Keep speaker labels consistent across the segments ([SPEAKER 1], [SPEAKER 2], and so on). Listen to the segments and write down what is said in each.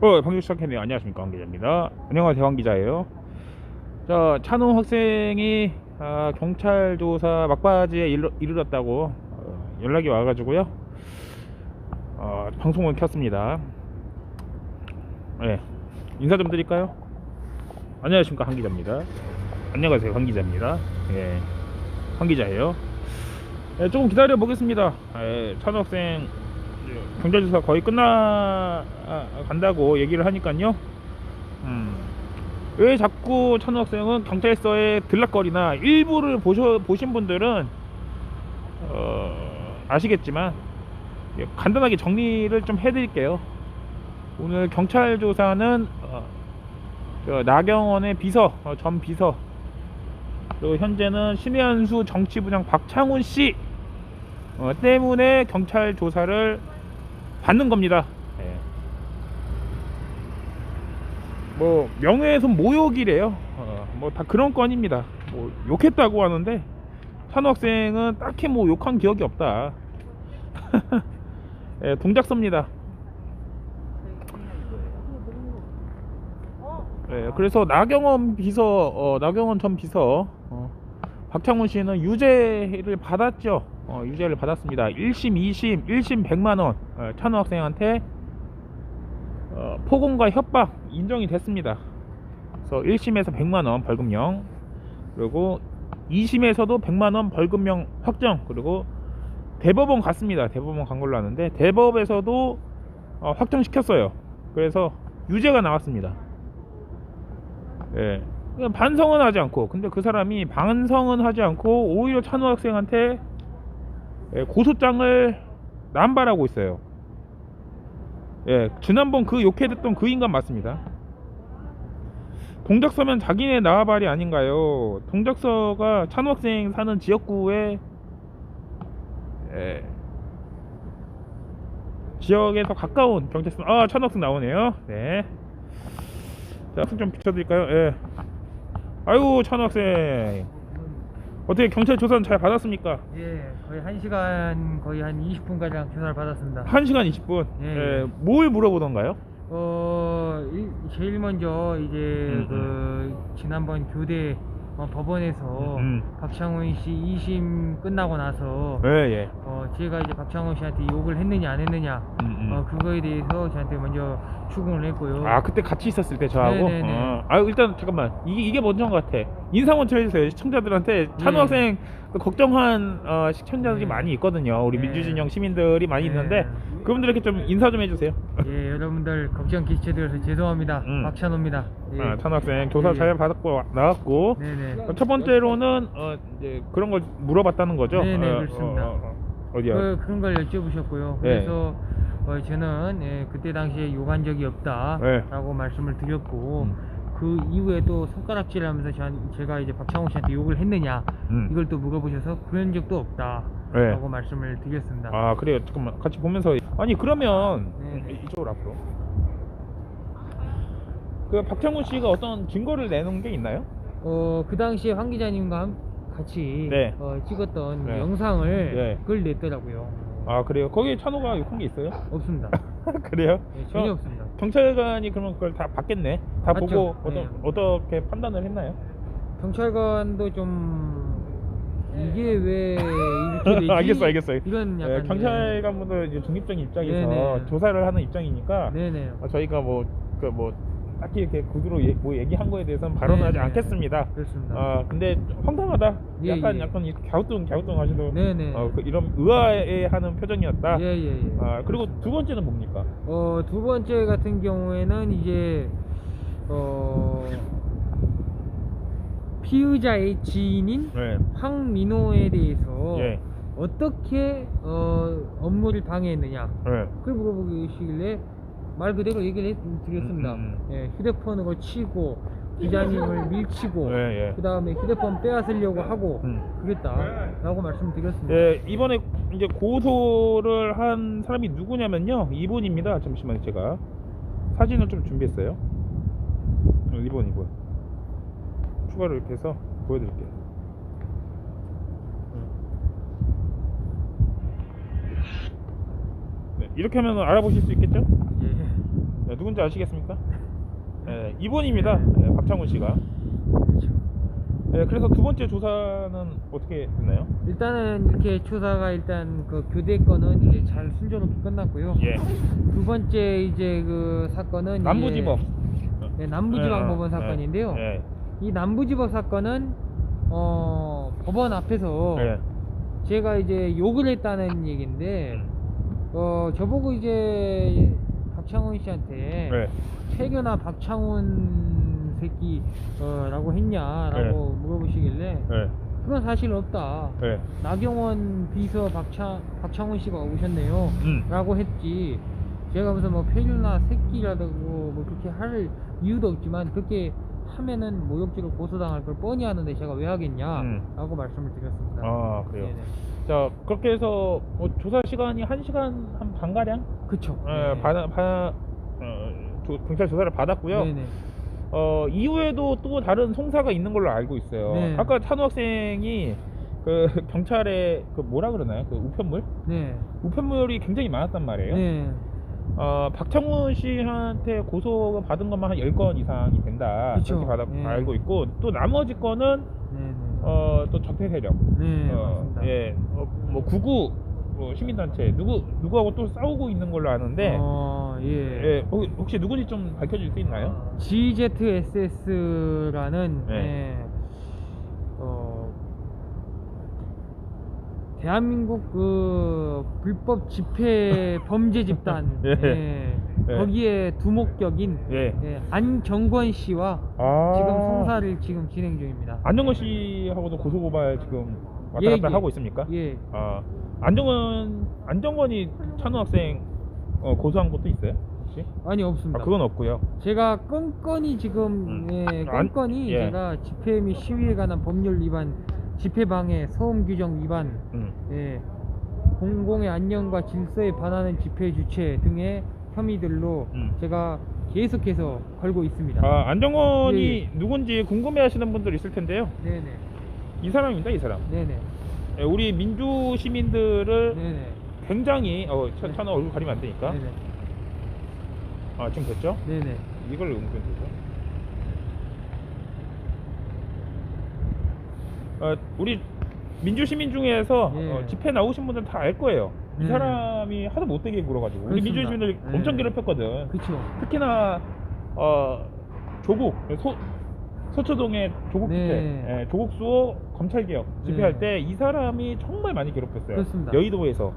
[SPEAKER 1] 어, 방송 시작했네요. 안녕하십니까. 황 기자입니다. 안녕하세요. 황 기자예요. 자, 찬호 학생이 아, 경찰 조사 막바지에 이르, 이르 렀다고 어, 연락이 와가지고요. 어, 방송을 켰습니다. 네, 인사 좀 드릴까요? 안녕하십니까. 황 기자입니다. 안녕하세요. 황 기자입니다. 예, 황 기자예요. 예, 조금 기다려 보겠습니다. 예, 찬호 학생 경찰조사 거의 끝나 아, 간다고 얘기를 하니까요. 음, 왜 자꾸 찬우 학생은 경찰서에 들락거리나 일부를 보셔, 보신 분들은 어, 아시겠지만 예, 간단하게 정리를 좀 해드릴게요. 오늘 경찰 조사는 어, 저 나경원의 비서 어, 전 비서 그리고 현재는 신현수 정치부장 박창훈 씨 어, 때문에 경찰 조사를 받는 겁니다. 예. 뭐 명예훼손 모욕이래요. 어, 뭐다 그런 건입니다. 뭐 욕했다고 하는데 찬호 학생은 딱히 뭐 욕한 기억이 없다. 예, 동작서입니다. 예, 그래서 나경원 비서, 어, 나경원 전 비서, 어, 박창훈 씨는 유죄를 받았죠. 어, 유죄를 받았습니다. 1심, 2심, 1심 100만 원. 어, 찬호 학생한테 어, 폭언과 협박 인정이 됐습니다. 그래서 1심에서 100만 원 벌금형, 그리고 2심에서도 100만 원 벌금형 확정, 그리고 대법원 갔습니다. 대법원 간 걸로 아는데 대법에서도 어, 확정시켰어요. 그래서 유죄가 나왔습니다. 예. 반성은 하지 않고 근데 그 사람이 반성은 하지 않고 오히려 찬우 학생한테 예, 고소장을 남발하고 있어요. 예, 지난번 그 욕해댔던 그 인간 맞습니다. 동작서면 자기네 나와발이 아닌가요? 동작서가 찬우 학생 사는 지역구에 예, 지역에서 가까운 경찰서 아 찬우 학생 나오네요. 네. 자, 학생 좀 비춰드릴까요? 예. 아이고 찬우 학생 어떻게 경찰 조사는 잘 받았습니까?
[SPEAKER 2] 예, 거의 1시간 거의 한 20분 가량 조사를 받았습니다.
[SPEAKER 1] 1시간 20분
[SPEAKER 2] 예.
[SPEAKER 1] 예, 뭘 물어보던가요?
[SPEAKER 2] 어, 일- 제일 먼저 이제
[SPEAKER 1] 음,
[SPEAKER 2] 그 지난번 교대 어, 법원에서
[SPEAKER 1] 음.
[SPEAKER 2] 박창훈 씨 2심 끝나고 나서
[SPEAKER 1] 예, 예.
[SPEAKER 2] 어, 제가 이제 박창훈 씨한테 욕을 했느냐 안 했느냐
[SPEAKER 1] 음, 음.
[SPEAKER 2] 어, 그거에 대해서 저한테 먼저 추궁을 했고요.
[SPEAKER 1] 아 그때 같이 있었을 때 저하고
[SPEAKER 2] 네네네.
[SPEAKER 1] 어. 아 일단 잠깐만 이게 이게 먼저인 것 같아 인사 먼저 해주세요 시청자들한테 찬우
[SPEAKER 2] 네.
[SPEAKER 1] 학생 그 걱정한 어, 시청자들이
[SPEAKER 2] 네.
[SPEAKER 1] 많이 있거든요 우리
[SPEAKER 2] 네.
[SPEAKER 1] 민주진영 시민들이 많이
[SPEAKER 2] 네.
[SPEAKER 1] 있는데 그분들에게 좀 인사 좀 해주세요
[SPEAKER 2] 예, 여러분들 걱정 끼쳐드려서 죄송합니다.
[SPEAKER 1] 음.
[SPEAKER 2] 박찬호입니다. 예.
[SPEAKER 1] 아, 찬우 학생 조사
[SPEAKER 2] 예.
[SPEAKER 1] 잘 받았고 나왔고
[SPEAKER 2] 네네.
[SPEAKER 1] 첫 번째로는 어, 이제 그런 걸 물어봤다는 거죠
[SPEAKER 2] 네네,
[SPEAKER 1] 어,
[SPEAKER 2] 그렇습니다.
[SPEAKER 1] 어, 어, 어, 디요
[SPEAKER 2] 그, 그런 걸 여쭤보셨고요.
[SPEAKER 1] 네.
[SPEAKER 2] 그래서 어, 저는 예, 그때 당시에 욕한 적이 없다라고 말씀을 드렸고
[SPEAKER 1] 네. 음.
[SPEAKER 2] 그 이후에 또 손가락질하면서 제가 이제 박창호 씨한테 욕을 했느냐
[SPEAKER 1] 음.
[SPEAKER 2] 이걸 또 물어보셔서 그런 적도 없다라고
[SPEAKER 1] 네.
[SPEAKER 2] 말씀을 드렸습니다.
[SPEAKER 1] 아 그래요 잠깐만 같이 보면서 아니 그러면
[SPEAKER 2] 네.
[SPEAKER 1] 이쪽으로 앞으로 그 박창훈 씨가 어떤 증거를 내놓은 게 있나요?
[SPEAKER 2] 어, 그 당시에 황 기자님과 함- 같이
[SPEAKER 1] 네.
[SPEAKER 2] 어, 찍었던
[SPEAKER 1] 네.
[SPEAKER 2] 영상을
[SPEAKER 1] 네.
[SPEAKER 2] 그걸 냈더라고요.
[SPEAKER 1] 아 그래요 거기에 찬호가 욕한 게 있어요?
[SPEAKER 2] 없습니다.
[SPEAKER 1] 그래요?
[SPEAKER 2] 네, 전혀
[SPEAKER 1] 어,
[SPEAKER 2] 없습니다.
[SPEAKER 1] 경찰관이 그러면 그걸 다 봤겠네 다
[SPEAKER 2] 봤죠.
[SPEAKER 1] 보고 어떠,
[SPEAKER 2] 네.
[SPEAKER 1] 어떻게 판단을 했나요?
[SPEAKER 2] 경찰관도 좀 이게 왜 이렇게 되지?
[SPEAKER 1] 알겠어 알겠어
[SPEAKER 2] 이런 약간
[SPEAKER 1] 네, 경찰관분들 이제 중립적인 입장에서
[SPEAKER 2] 네네.
[SPEAKER 1] 조사를 하는 입장이니까
[SPEAKER 2] 네네.
[SPEAKER 1] 어, 저희가 뭐 그 뭐 딱히 이렇게 구두로 예, 뭐 얘기한 거에 대해서는 발언하지
[SPEAKER 2] 네 네.
[SPEAKER 1] 않겠습니다.
[SPEAKER 2] 그렇습니다.
[SPEAKER 1] 아 근데 황당하다.
[SPEAKER 2] 예,
[SPEAKER 1] 약간
[SPEAKER 2] 예.
[SPEAKER 1] 약간 이렇게 갸우뚱 갸우뚱 하시는
[SPEAKER 2] 네 네.
[SPEAKER 1] 어, 그 이런 의아해하는 표정이었다.
[SPEAKER 2] 예예 예.
[SPEAKER 1] 아 그리고 두 번째는 뭡니까?
[SPEAKER 2] 어, 두 번째 같은 경우에는 이제 어 피의자의 지인인
[SPEAKER 1] 네.
[SPEAKER 2] 황민호에 대해서
[SPEAKER 1] 예.
[SPEAKER 2] 어떻게 어, 업무를 방해했느냐
[SPEAKER 1] 네.
[SPEAKER 2] 그걸 물어보시길래 말 그대로 얘기를 해 드렸습니다.
[SPEAKER 1] 음, 음.
[SPEAKER 2] 예, 휴대폰으로 치고 기자님을 밀치고
[SPEAKER 1] 예, 예.
[SPEAKER 2] 그 다음에 휴대폰 빼앗으려고 하고
[SPEAKER 1] 음.
[SPEAKER 2] 그랬다라고 말씀드렸습니다.
[SPEAKER 1] 예, 이번에 이제 고소를 한 사람이 누구냐면요. 이분입니다. 잠시만요, 제가 사진을 좀 준비했어요. 어, 이분 이분. 추가로 이렇게 해서 보여드릴게요. 네, 이렇게 하면 알아보실 수 있겠죠?
[SPEAKER 2] 예.
[SPEAKER 1] 네, 누군지 아시겠습니까? 예, 이분입니다. 예, 박창훈 씨가. 예, 그래서 두 번째 조사는 어떻게 됐나요?
[SPEAKER 2] 일단은 이렇게 조사가 일단 그 교대 건은 이제 잘 순조롭게 끝났고요.
[SPEAKER 1] 예.
[SPEAKER 2] 두 번째 이제 그 사건은
[SPEAKER 1] 남부지법.
[SPEAKER 2] 네, 남부지방법원
[SPEAKER 1] 예,
[SPEAKER 2] 사건인데요.
[SPEAKER 1] 예,
[SPEAKER 2] 이 남부지법 사건은 어 법원 앞에서
[SPEAKER 1] 예.
[SPEAKER 2] 제가 이제 욕을 했다는 얘기인데
[SPEAKER 1] 음.
[SPEAKER 2] 어 저보고 이제 박창훈 씨한테
[SPEAKER 1] 예.
[SPEAKER 2] 태교나 박창훈 새끼라고 했냐라고
[SPEAKER 1] 네.
[SPEAKER 2] 물어보시길래
[SPEAKER 1] 예.
[SPEAKER 2] 그건 사실 없다.
[SPEAKER 1] 예.
[SPEAKER 2] 나경원 비서 박창 박창훈 씨가 오셨네요.
[SPEAKER 1] 음.
[SPEAKER 2] 라고 했지. 제가 무슨 뭐 폐류나 새끼라고 뭐 그렇게 할 이유도 없지만 그렇게 하면은 모욕죄로 고소당할 걸 뻔히 아는데 제가 왜 하겠냐?
[SPEAKER 1] 음.
[SPEAKER 2] 라고 말씀을 드렸습니다.
[SPEAKER 1] 아, 그래요.
[SPEAKER 2] 네네.
[SPEAKER 1] 자, 그렇게 해서 뭐 조사 시간이 한 시간 한 반 가량
[SPEAKER 2] 그쵸.
[SPEAKER 1] 예,
[SPEAKER 2] 네.
[SPEAKER 1] 받아, 받아, 어, 조- 경찰 조사를 받았고요.
[SPEAKER 2] 네네.
[SPEAKER 1] 어, 이후에도 또 다른 송사가 있는 걸로 알고 있어요.
[SPEAKER 2] 네.
[SPEAKER 1] 아까 찬우 학생이 그 경찰에 그 뭐라 그러나요? 그 우편물?
[SPEAKER 2] 네.
[SPEAKER 1] 우편물이 굉장히 많았단 말이에요.
[SPEAKER 2] 네.
[SPEAKER 1] 어, 박창훈 씨한테 고소가 받은 것만 한 10건 이상이 된다.
[SPEAKER 2] 그쵸.
[SPEAKER 1] 그렇게 받아,
[SPEAKER 2] 네.
[SPEAKER 1] 알고 있고 또 나머지 건은. 어, 또 적폐 세력.
[SPEAKER 2] 네,
[SPEAKER 1] 어,
[SPEAKER 2] 맞습니다.
[SPEAKER 1] 예. 어, 뭐 구구 뭐 시민단체 누구 누구하고 또 싸우고 있는 걸로 아는데
[SPEAKER 2] 어, 예.
[SPEAKER 1] 예, 혹- 혹시 누군지 좀 밝혀줄 수 있나요?
[SPEAKER 2] GZSS라는
[SPEAKER 1] 네.
[SPEAKER 2] 예, 어, 대한민국 그 불법 집회 범죄 집단
[SPEAKER 1] 예.
[SPEAKER 2] 예,
[SPEAKER 1] 예.
[SPEAKER 2] 거기에 두목격인
[SPEAKER 1] 예.
[SPEAKER 2] 예, 안정권 씨와
[SPEAKER 1] 아.
[SPEAKER 2] 지금 송사를 지금 진행 중입니다.
[SPEAKER 1] 안정건 씨하고도 고소고발 지금 왔다
[SPEAKER 2] 예,
[SPEAKER 1] 갔다
[SPEAKER 2] 예.
[SPEAKER 1] 하고 있습니까?
[SPEAKER 2] 예.
[SPEAKER 1] 아 안정건 안정건이 찬우 학생 어, 고소한 것도 있어요? 혹시?
[SPEAKER 2] 아니
[SPEAKER 1] 아
[SPEAKER 2] 없습니다.
[SPEAKER 1] 그건 없고요.
[SPEAKER 2] 제가 건건이 지금
[SPEAKER 1] 음.
[SPEAKER 2] 예,
[SPEAKER 1] 안-
[SPEAKER 2] 건건이
[SPEAKER 1] 예.
[SPEAKER 2] 제가 집회 및 시위에 관한 법률 위반, 집회 방해, 소음 규정 위반,
[SPEAKER 1] 음.
[SPEAKER 2] 예, 공공의 안녕과 질서에 반하는 집회 주최 등의 혐의들로
[SPEAKER 1] 음.
[SPEAKER 2] 제가 계속해서 걸고 있습니다.
[SPEAKER 1] 아 안정건이
[SPEAKER 2] 예.
[SPEAKER 1] 누군지 궁금해하시는 분들 있을 텐데요.
[SPEAKER 2] 네네,
[SPEAKER 1] 이 사람입니다, 이 사람.
[SPEAKER 2] 네네,
[SPEAKER 1] 예, 우리 민주 시민들을
[SPEAKER 2] 네네,
[SPEAKER 1] 굉장히 어 찬- 찬우 얼굴 가리면 안 되니까.
[SPEAKER 2] 네네,
[SPEAKER 1] 아 지금 됐죠?
[SPEAKER 2] 네네.
[SPEAKER 1] 이걸 옮기면 되죠. 어, 우리 민주 시민 중에서
[SPEAKER 2] 예.
[SPEAKER 1] 어, 집회 나오신 분들 다 알 거예요. 이
[SPEAKER 2] 네.
[SPEAKER 1] 사람이 하도 못되게 굴어가지고 우리 민주
[SPEAKER 2] 그렇습니다.
[SPEAKER 1] 시민들
[SPEAKER 2] 네.
[SPEAKER 1] 엄청 괴롭혔거든.
[SPEAKER 2] 그쵸.
[SPEAKER 1] 특히나 어, 조국 소, 서초동의 조국 집회,
[SPEAKER 2] 네.
[SPEAKER 1] 예, 조국 수호 검찰 개혁 집회할
[SPEAKER 2] 네.
[SPEAKER 1] 때이 사람이 정말 많이 괴롭혔어요.
[SPEAKER 2] 그렇습니다.
[SPEAKER 1] 여의도에서.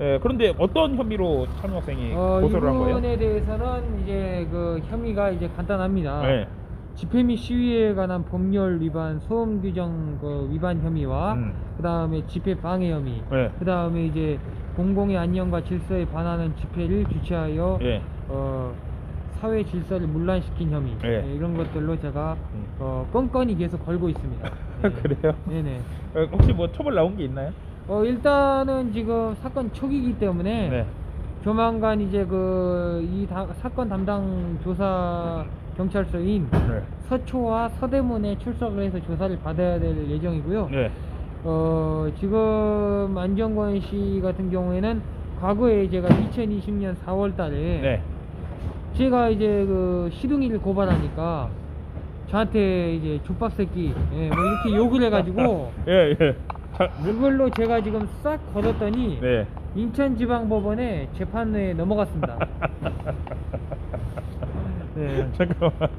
[SPEAKER 1] 예, 그런데 어떤 혐의로 찬우 학생이
[SPEAKER 2] 어,
[SPEAKER 1] 고소를 한 거예요?
[SPEAKER 2] 이분에 대해서는 이제 그 혐의가 이제 간단합니다.
[SPEAKER 1] 네.
[SPEAKER 2] 집회 및 시위에 관한 법률 위반, 소음 규정 그 위반 혐의와
[SPEAKER 1] 음.
[SPEAKER 2] 그 다음에 집회 방해 혐의,
[SPEAKER 1] 네.
[SPEAKER 2] 그 다음에 이제 공공의 안녕과 질서에 반하는 집회를 주최하여
[SPEAKER 1] 예.
[SPEAKER 2] 어, 사회 질서를 문란시킨 혐의
[SPEAKER 1] 예.
[SPEAKER 2] 네, 이런 것들로 제가
[SPEAKER 1] 음.
[SPEAKER 2] 어, 건건히 계속 걸고 있습니다. 네.
[SPEAKER 1] 그래요?
[SPEAKER 2] 네네.
[SPEAKER 1] 어, 혹시 뭐 처벌 나온 게 있나요?
[SPEAKER 2] 어, 일단은 지금 사건 초기이기 때문에
[SPEAKER 1] 네.
[SPEAKER 2] 조만간 이제 그 이 사건 담당 조사 경찰서인
[SPEAKER 1] 네.
[SPEAKER 2] 서초와 서대문에 출석을 해서 조사를 받아야 될 예정이고요.
[SPEAKER 1] 네.
[SPEAKER 2] 어, 지금 안정권 씨 같은 경우에는 과거에 제가 2020년 4월 달에
[SPEAKER 1] 네.
[SPEAKER 2] 제가 이제 그 시둥이를 고발하니까 저한테 이제 족밥 새끼 예, 뭐 이렇게 욕을 해가지고
[SPEAKER 1] 예, 예. 자,
[SPEAKER 2] 그걸로 제가 지금 싹 걸었더니
[SPEAKER 1] 네.
[SPEAKER 2] 인천지방법원에 재판에 넘어갔습니다. 네.
[SPEAKER 1] 잠깐만.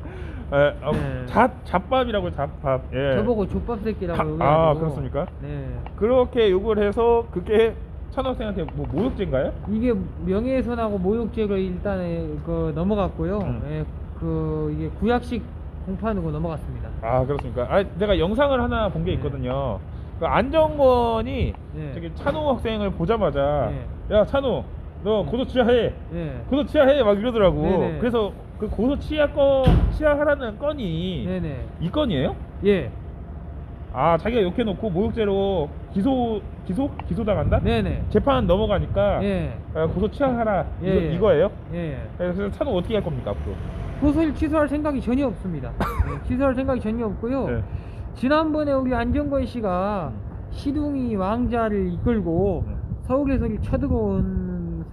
[SPEAKER 1] 에, 어,
[SPEAKER 2] 네.
[SPEAKER 1] 잡, 잡밥이라고 잡밥. 예.
[SPEAKER 2] 저보고 족밥 새끼라고
[SPEAKER 1] 가-
[SPEAKER 2] 욕해가지고
[SPEAKER 1] 아, 그렇습니까?
[SPEAKER 2] 네.
[SPEAKER 1] 그렇게 욕을 해서 그게 찬학생한테 뭐 모욕죄인가요?
[SPEAKER 2] 이게 명예훼손하고 모욕죄로 일단은 그 넘어갔고요.
[SPEAKER 1] 음.
[SPEAKER 2] 예, 그 이게 구약식 공판으로 넘어갔습니다.
[SPEAKER 1] 아, 그렇습니까? 아, 내가 영상을 하나 본 게
[SPEAKER 2] 네.
[SPEAKER 1] 있거든요. 그 안정권이
[SPEAKER 2] 네.
[SPEAKER 1] 저기 찬우 학생을 보자마자
[SPEAKER 2] 네.
[SPEAKER 1] 야, 찬우, 너
[SPEAKER 2] 네.
[SPEAKER 1] 고소 취하해.
[SPEAKER 2] 예.
[SPEAKER 1] 고소 취하해 막 이러더라고.
[SPEAKER 2] 네네.
[SPEAKER 1] 그래서 그 고소 취하 건 취하하라는 건이
[SPEAKER 2] 네네.
[SPEAKER 1] 이 건이에요?
[SPEAKER 2] 예.
[SPEAKER 1] 아 자기가 욕해놓고 모욕죄로 기소 기소 기소 당한다?
[SPEAKER 2] 네네.
[SPEAKER 1] 재판 넘어가니까
[SPEAKER 2] 예.
[SPEAKER 1] 아, 고소 취하하라
[SPEAKER 2] 예,
[SPEAKER 1] 이거,
[SPEAKER 2] 예.
[SPEAKER 1] 이거예요?
[SPEAKER 2] 예.
[SPEAKER 1] 그래서 찬우 어떻게 할 겁니까 앞으로?
[SPEAKER 2] 고소를 취소할 생각이 전혀 없습니다. 예, 취소할 생각이 전혀 없고요.
[SPEAKER 1] 네.
[SPEAKER 2] 지난번에 우리 안정권 씨가 시둥이 왕자를 이끌고
[SPEAKER 1] 음.
[SPEAKER 2] 서울에서 쳐들어온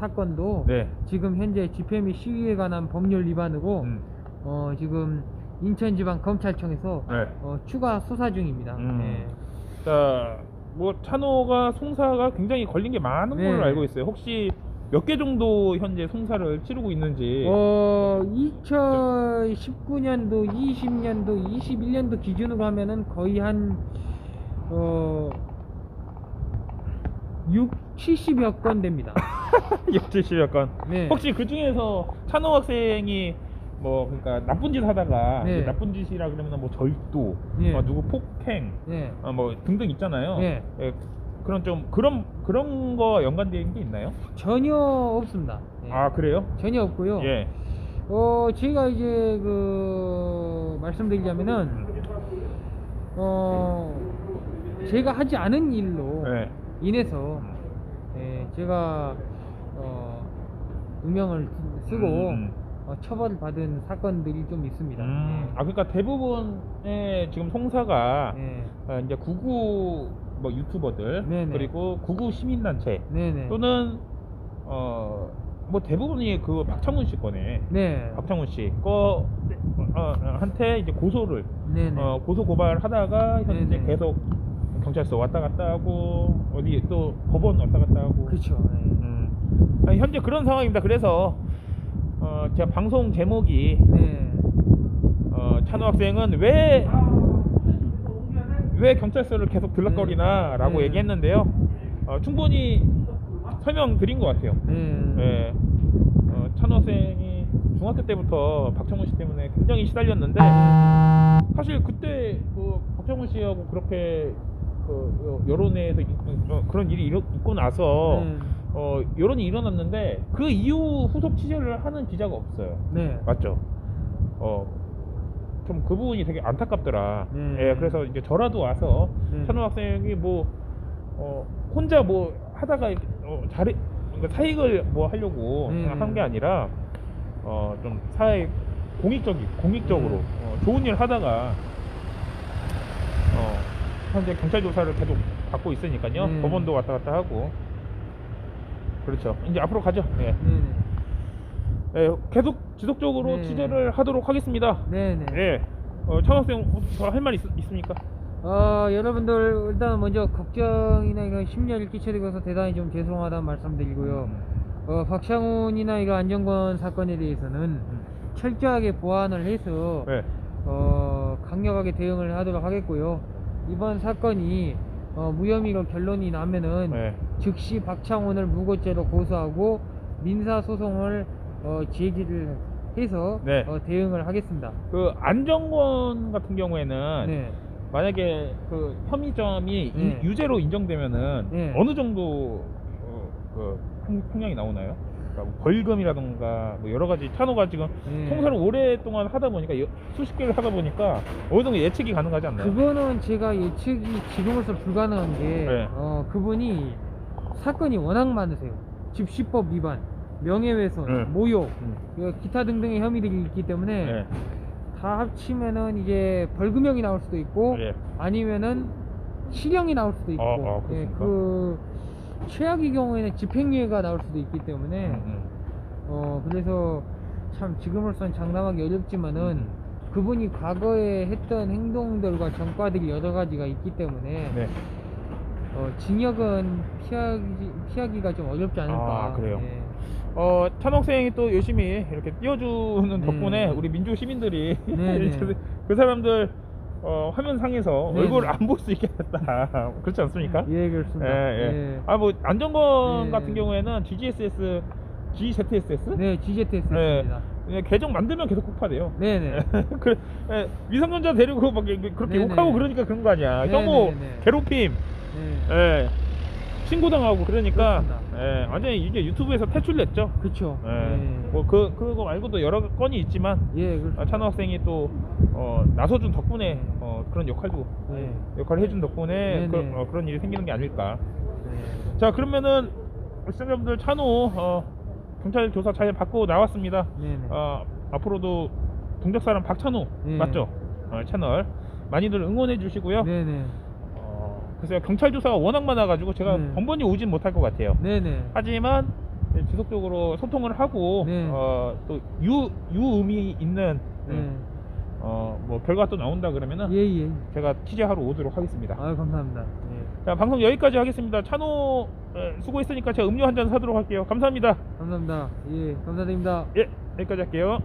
[SPEAKER 2] 사건도
[SPEAKER 1] 네.
[SPEAKER 2] 지금 현재 집회 및 시위에 관한 법률 위반으로
[SPEAKER 1] 음.
[SPEAKER 2] 어, 지금 인천지방검찰청에서
[SPEAKER 1] 네.
[SPEAKER 2] 어, 추가 수사 중입니다.
[SPEAKER 1] 음.
[SPEAKER 2] 네.
[SPEAKER 1] 자, 뭐 찬호가 송사가 굉장히 걸린 게 많은
[SPEAKER 2] 네.
[SPEAKER 1] 걸로 알고 있어요. 혹시 몇 개 정도 현재 송사를 치르고 있는지.
[SPEAKER 2] 어, 2019년도, 20년도, 21년도 기준으로 하면은 거의 한, 어, 6, 70여 건 됩니다.
[SPEAKER 1] 70여 건.
[SPEAKER 2] 네.
[SPEAKER 1] 혹시 그 중에서 찬호 학생이 뭐 그러니까 나쁜 짓 하다가
[SPEAKER 2] 네.
[SPEAKER 1] 이제 나쁜 짓이라 그러면 뭐 절도,
[SPEAKER 2] 네.
[SPEAKER 1] 어, 누구 폭행,
[SPEAKER 2] 네.
[SPEAKER 1] 어, 뭐 등등 있잖아요.
[SPEAKER 2] 네.
[SPEAKER 1] 예, 그런 좀 그런 그런 거 연관된 게 있나요?
[SPEAKER 2] 전혀 없습니다. 네.
[SPEAKER 1] 아 그래요?
[SPEAKER 2] 전혀 없고요.
[SPEAKER 1] 예.
[SPEAKER 2] 어, 제가 이제 그, 말씀드리자면은, 어, 제가 하지 않은 일로
[SPEAKER 1] 네.
[SPEAKER 2] 인해서, 예, 제가, 어, 누명을 쓰고,
[SPEAKER 1] 음.
[SPEAKER 2] 어, 처벌을 받은 사건들이 좀 있습니다.
[SPEAKER 1] 음, 아 그러니까 대부분의 지금 송사가
[SPEAKER 2] 예.
[SPEAKER 1] 어, 이제 구구 뭐 유튜버들
[SPEAKER 2] 네네.
[SPEAKER 1] 그리고 구구 시민단체
[SPEAKER 2] 네네.
[SPEAKER 1] 또는 어 뭐 대부분이 그 박창훈 씨 거네.
[SPEAKER 2] 네.
[SPEAKER 1] 박창훈 씨 거 어, 어, 한테 이제 고소를
[SPEAKER 2] 네네.
[SPEAKER 1] 어, 고소 고발하다가 현재
[SPEAKER 2] 네네.
[SPEAKER 1] 계속 경찰서 왔다 갔다 하고 어디 또 법원 왔다 갔다 하고.
[SPEAKER 2] 그렇죠. 예.
[SPEAKER 1] 음. 아니, 현재 그런 상황입니다. 그래서 어, 제가 방송 제목이
[SPEAKER 2] 네.
[SPEAKER 1] 어, 찬호 학생은 왜, 왜 경찰서를 계속 들락거리나라고
[SPEAKER 2] 네.
[SPEAKER 1] 얘기했는데요. 어, 충분히 설명드린 것 같아요.
[SPEAKER 2] 네.
[SPEAKER 1] 예. 어, 찬호 학생이 중학교 때부터 박정훈 씨 때문에 굉장히 시달렸는데 사실 그때 그 박정훈 씨하고 그렇게 그 여론에서 이- 어, 그런 일이 있고 나서
[SPEAKER 2] 네.
[SPEAKER 1] 어, 여론이 일어났는데 그 이후 후속 취재를 하는 기자가 없어요.
[SPEAKER 2] 네.
[SPEAKER 1] 맞죠? 어, 좀 그 부분이 되게 안타깝더라.
[SPEAKER 2] 네.
[SPEAKER 1] 예, 그래서 이제 저라도 와서
[SPEAKER 2] 네.
[SPEAKER 1] 찬호 학생이 뭐, 어, 혼자 뭐 하다가 어, 잘해, 그러니까 사익을 뭐 하려고
[SPEAKER 2] 네.
[SPEAKER 1] 한게 아니라, 어, 좀 사회 공익적인, 공익적으로,
[SPEAKER 2] 네.
[SPEAKER 1] 어, 좋은 일 하다가, 어, 현재 경찰 조사를 계속 받고 있으니까요.
[SPEAKER 2] 네.
[SPEAKER 1] 법원도 왔다 갔다 하고. 그렇죠. 이제 앞으로 가죠. 예.
[SPEAKER 2] 네네.
[SPEAKER 1] 예, 계속 지속적으로
[SPEAKER 2] 네.
[SPEAKER 1] 취재를 하도록 하겠습니다.
[SPEAKER 2] 네네.
[SPEAKER 1] 예. 어, 창학생 더할 말 있습니까?
[SPEAKER 2] 어, 여러분들 일단 먼저 걱정이나 이런 심려를 끼쳐드려서 대단히 좀 죄송하다는 말씀드리고요. 어, 박창훈이나 이거 안정권 사건에 대해서는 철저하게 보완을 해서
[SPEAKER 1] 네.
[SPEAKER 2] 어, 강력하게 대응을 하도록 하겠고요. 이번 사건이 어, 무혐의로 결론이 나면은
[SPEAKER 1] 네.
[SPEAKER 2] 즉시 박창훈을 무고죄로 고소하고 민사 소송을 어, 제기를 해서
[SPEAKER 1] 네.
[SPEAKER 2] 어, 대응을 하겠습니다.
[SPEAKER 1] 그 안정권 같은 경우에는
[SPEAKER 2] 네.
[SPEAKER 1] 만약에 그 혐의점이 이-
[SPEAKER 2] 네.
[SPEAKER 1] 유죄로 인정되면은
[SPEAKER 2] 네.
[SPEAKER 1] 어느 정도 어, 그 형- 형량이 나오나요? 뭐 벌금이라던가 뭐 여러 가지 찬호가 지금
[SPEAKER 2] 네.
[SPEAKER 1] 통사를 오랫동안 하다 보니까 여- 수십 개를 하다 보니까 어느 정도 예측이 가능하지 않나요?
[SPEAKER 2] 그거는 제가 예측이 지금으로서 불가능한 게
[SPEAKER 1] 네.
[SPEAKER 2] 어, 그분이 사건이 워낙 많으세요. 집시법 위반, 명예훼손,
[SPEAKER 1] 네.
[SPEAKER 2] 모욕,
[SPEAKER 1] 음.
[SPEAKER 2] 그 기타 등등의 혐의들이 있기 때문에
[SPEAKER 1] 네.
[SPEAKER 2] 다 합치면은 이제 벌금형이 나올 수도 있고
[SPEAKER 1] 예.
[SPEAKER 2] 아니면은 실형이 나올 수도 있고
[SPEAKER 1] 어, 어,
[SPEAKER 2] 예,
[SPEAKER 1] 그렇습니까?
[SPEAKER 2] 그 최악의 경우에는 집행유예가 나올 수도 있기 때문에
[SPEAKER 1] 음, 음.
[SPEAKER 2] 어 그래서 참 지금으로선 장담하기 어렵지만은
[SPEAKER 1] 음.
[SPEAKER 2] 그분이 과거에 했던 행동들과 전과들이 여러 가지가 있기 때문에
[SPEAKER 1] 네.
[SPEAKER 2] 어, 징역은 피하기, 피하기가 좀 어렵지 않을까.
[SPEAKER 1] 아, 그래요?
[SPEAKER 2] 예.
[SPEAKER 1] 어, 찬학생이 또 열심히 이렇게 띄워주는
[SPEAKER 2] 네.
[SPEAKER 1] 덕분에 우리 민주 시민들이
[SPEAKER 2] 네, 네.
[SPEAKER 1] 그 사람들 어, 화면 상에서
[SPEAKER 2] 네,
[SPEAKER 1] 얼굴을
[SPEAKER 2] 네.
[SPEAKER 1] 안볼 수 있게 됐다. 그렇지 않습니까?
[SPEAKER 2] 예, 그렇습니다.
[SPEAKER 1] 예, 예.
[SPEAKER 2] 예.
[SPEAKER 1] 아, 뭐, 안정권
[SPEAKER 2] 네.
[SPEAKER 1] 같은 경우에는 GGSS, GZSS?
[SPEAKER 2] 네, GZS입니다.
[SPEAKER 1] 예, 계정 만들면 계속 폭파돼요.
[SPEAKER 2] 네, 네.
[SPEAKER 1] 그, 예, 미성년자 데리고 막 이렇게 그렇게
[SPEAKER 2] 네,
[SPEAKER 1] 욕하고
[SPEAKER 2] 네.
[SPEAKER 1] 그러니까 그런 거 아니야.
[SPEAKER 2] 네,
[SPEAKER 1] 혐오,
[SPEAKER 2] 네, 네.
[SPEAKER 1] 괴롭힘,
[SPEAKER 2] 네.
[SPEAKER 1] 예, 신고당하고 그러니까. 예, 완전히 이게 유튜브에서 탈출됐죠.
[SPEAKER 2] 그렇죠.
[SPEAKER 1] 예. 뭐 그 그거 말고도 여러 건이 있지만
[SPEAKER 2] 예, 그렇습니다.
[SPEAKER 1] 아, 찬호 학생이 또 어, 나서준 덕분에
[SPEAKER 2] 네.
[SPEAKER 1] 어, 그런 역할도
[SPEAKER 2] 네.
[SPEAKER 1] 역할을 해준 덕분에
[SPEAKER 2] 네,
[SPEAKER 1] 그,
[SPEAKER 2] 네.
[SPEAKER 1] 어, 그런 일이 생기는 게 아닐까.
[SPEAKER 2] 네.
[SPEAKER 1] 자 그러면은 우리 시청자분들 찬호 어, 경찰 조사 잘 받고 나왔습니다.
[SPEAKER 2] 네, 네.
[SPEAKER 1] 어, 앞으로도 동작사람 박찬호
[SPEAKER 2] 네.
[SPEAKER 1] 맞죠? 어, 채널 많이들 응원해 주시고요.
[SPEAKER 2] 네, 네.
[SPEAKER 1] 어, 글쎄요 경찰 조사가 워낙 많아가지고 제가
[SPEAKER 2] 네.
[SPEAKER 1] 번번이 오진 못할 것 같아요.
[SPEAKER 2] 네, 네.
[SPEAKER 1] 하지만 네, 지속적으로 소통을 하고
[SPEAKER 2] 네.
[SPEAKER 1] 어, 또 유 유의미 있는 네,
[SPEAKER 2] 네.
[SPEAKER 1] 어, 뭐 결과가 또 나온다 그러면은
[SPEAKER 2] 예, 예.
[SPEAKER 1] 제가 취재하러 오도록 하겠습니다.
[SPEAKER 2] 아유, 감사합니다. 예.
[SPEAKER 1] 자 방송 여기까지 하겠습니다. 찬호 에, 수고했으니까 제가 음료 한 잔 사도록 할게요. 감사합니다.
[SPEAKER 2] 감사합니다. 예, 감사드립니다.
[SPEAKER 1] 예 여기까지 할게요.